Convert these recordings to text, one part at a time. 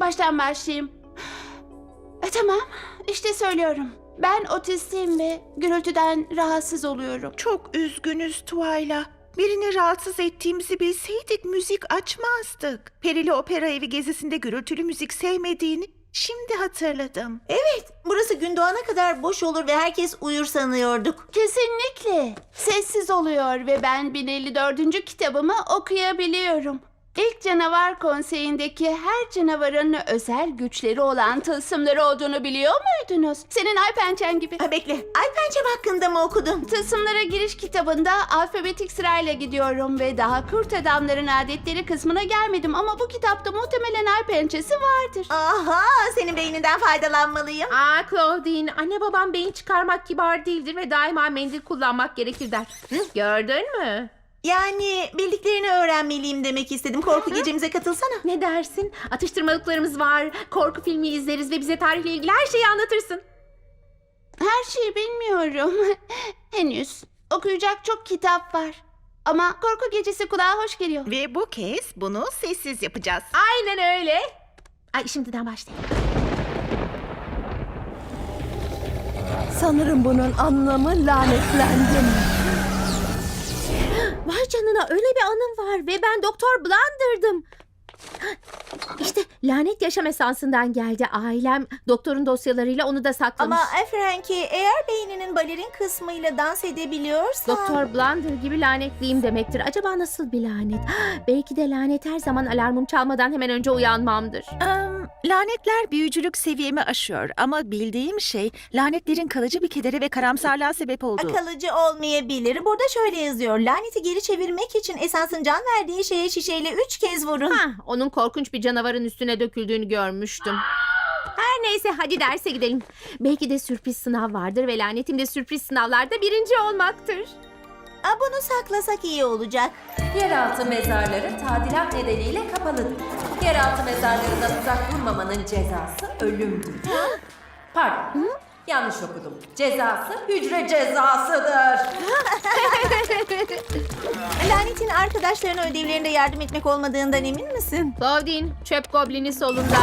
Baştan başlayayım. E, tamam, işte söylüyorum. Ben otistiyim ve gürültüden rahatsız oluyorum. Çok üzgünüz Tuayla. Birini rahatsız ettiğimizi bilseydik müzik açmazdık. Perili Opera Evi gezisinde gürültülü müzik sevmediğini şimdi hatırladım. Evet, burası gün doğana kadar boş olur ve herkes uyur sanıyorduk. Kesinlikle. Sessiz oluyor ve ben 1054. kitabımı okuyabiliyorum. İlk canavar konseyindeki her canavarın özel güçleri olan tılsımları olduğunu biliyor muydunuz? Senin ay pençen gibi. Ha, bekle, Ay Pençem hakkında mı okudun? Tılsımlara giriş kitabında alfabetik sırayla gidiyorum ve daha kurt adamların adetleri kısmına gelmedim ama bu kitapta muhtemelen ay pençesi vardır. Aha, senin beyninden faydalanmalıyım. Aa Claudine, anne babam beyin çıkarmak kibar değildir ve daima mendil kullanmak gerekir der. Hı, gördün mü? Yani bildiklerini öğrenmeliyim demek istedim. Korku gecemize katılsana. Ne dersin? Atıştırmalıklarımız var, korku filmi izleriz ve bize tarihle ilgili her şeyi anlatırsın. Her şeyi bilmiyorum. Henüz. Okuyacak çok kitap var. Ama korku gecesi kulağa hoş geliyor. Ve bu kez bunu sessiz yapacağız. Aynen öyle. Ay şimdiden başlayalım. Sanırım bunun anlamı lanetlendim. Vay canına öyle bir anım var ve ben Doktor Blunder'dım. İşte lanet yaşam esansından geldi ailem. Doktorun dosyalarıyla onu da saklamış. Ama Frankie, eğer beyninin balerin kısmıyla dans edebiliyorsa... Doktor Blunder gibi lanetliyim demektir. Acaba nasıl bir lanet? Belki de lanet her zaman alarmım çalmadan hemen önce uyanmamdır. Am, lanetler büyücülük seviyemi aşıyor ama bildiğim şey lanetlerin kalıcı bir kedere ve karamsarlığa sebep olduğu. Kalıcı olmayabilir. Burada şöyle yazıyor. Laneti geri çevirmek için esansın can verdiği şeye şişeyle üç kez vurun. Ha, onun korkunç bir canavarın üstüne döküldüğünü görmüştüm. Her neyse hadi derse gidelim. Belki de sürpriz sınav vardır ve lanetim de sürpriz sınavlarda birinci olmaktır. Aa, bunu saklasak iyi olacak. Yeraltı mezarları tadilat nedeniyle kapalıdır. Yeraltı mezarlarından uzak durmamanın cezası ölümdür. Pardon, yanlış okudum. Cezası hücre cezasıdır. Lanetin arkadaşlarına ödevlerinde yardım etmek olmadığından emin misin? Claudine, çöp goblini solunda.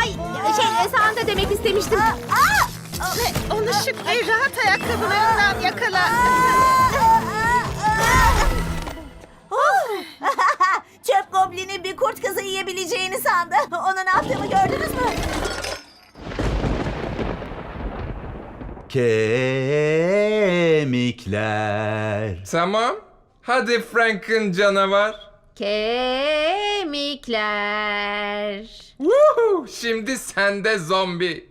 Ay şey sağında demek istemiştim. Onu şık ve rahat ayakkabılarından yakala. Çöp goblini bir kurt kızı yiyebileceğini sandı. Ona ne yaptığımı gördünüz mü? Kemikler. Tamam. Hadi Frank'ın canavar. Kemikler. Woohoo! Şimdi sende zombi.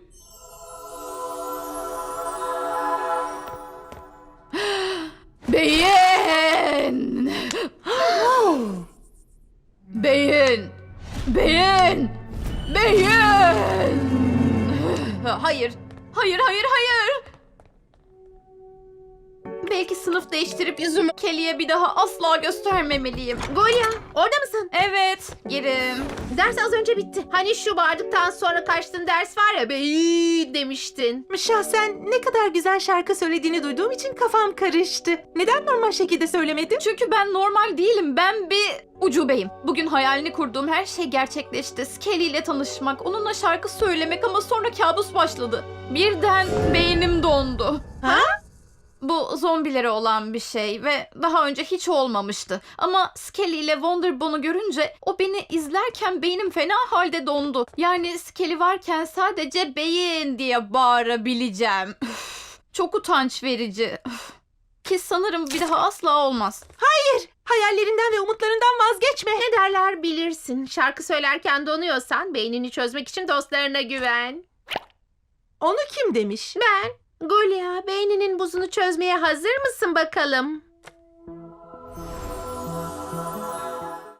Beyin! Beyin! Beyin! Beyin! Hayır, hayır, hayır, hayır! Belki sınıf değiştirip yüzümü Kelly'e bir daha asla göstermemeliyim. Golia, orada mısın? Evet, girim. Ders az önce bitti. Hani şu bağırdıktan sonra kaçtığın ders var ya be demiştin. Şahsen ne kadar güzel şarkı söylediğini duyduğum için kafam karıştı. Neden normal şekilde söylemedin? Çünkü ben normal değilim. Ben bir ucubeyim. Bugün hayalini kurduğum her şey gerçekleşti. Skelly ile tanışmak, onunla şarkı söylemek ama sonra kabus başladı. Birden beynim dondu. Ha? Bu zombilere olan bir şey ve daha önce hiç olmamıştı. Ama Skelly ile Wonderbon'u görünce o beni izlerken beynim fena halde dondu. Yani Skelly varken sadece beyin diye bağırabileceğim. Üf, Çok utanç verici. Üf. Ki sanırım bir daha asla olmaz. Hayallerinden ve umutlarından vazgeçme. Ne derler bilirsin. Şarkı söylerken donuyorsan beynini çözmek için dostlarına güven. Onu kim demiş? Ben. Golia, beyninin buzunu çözmeye hazır mısın bakalım?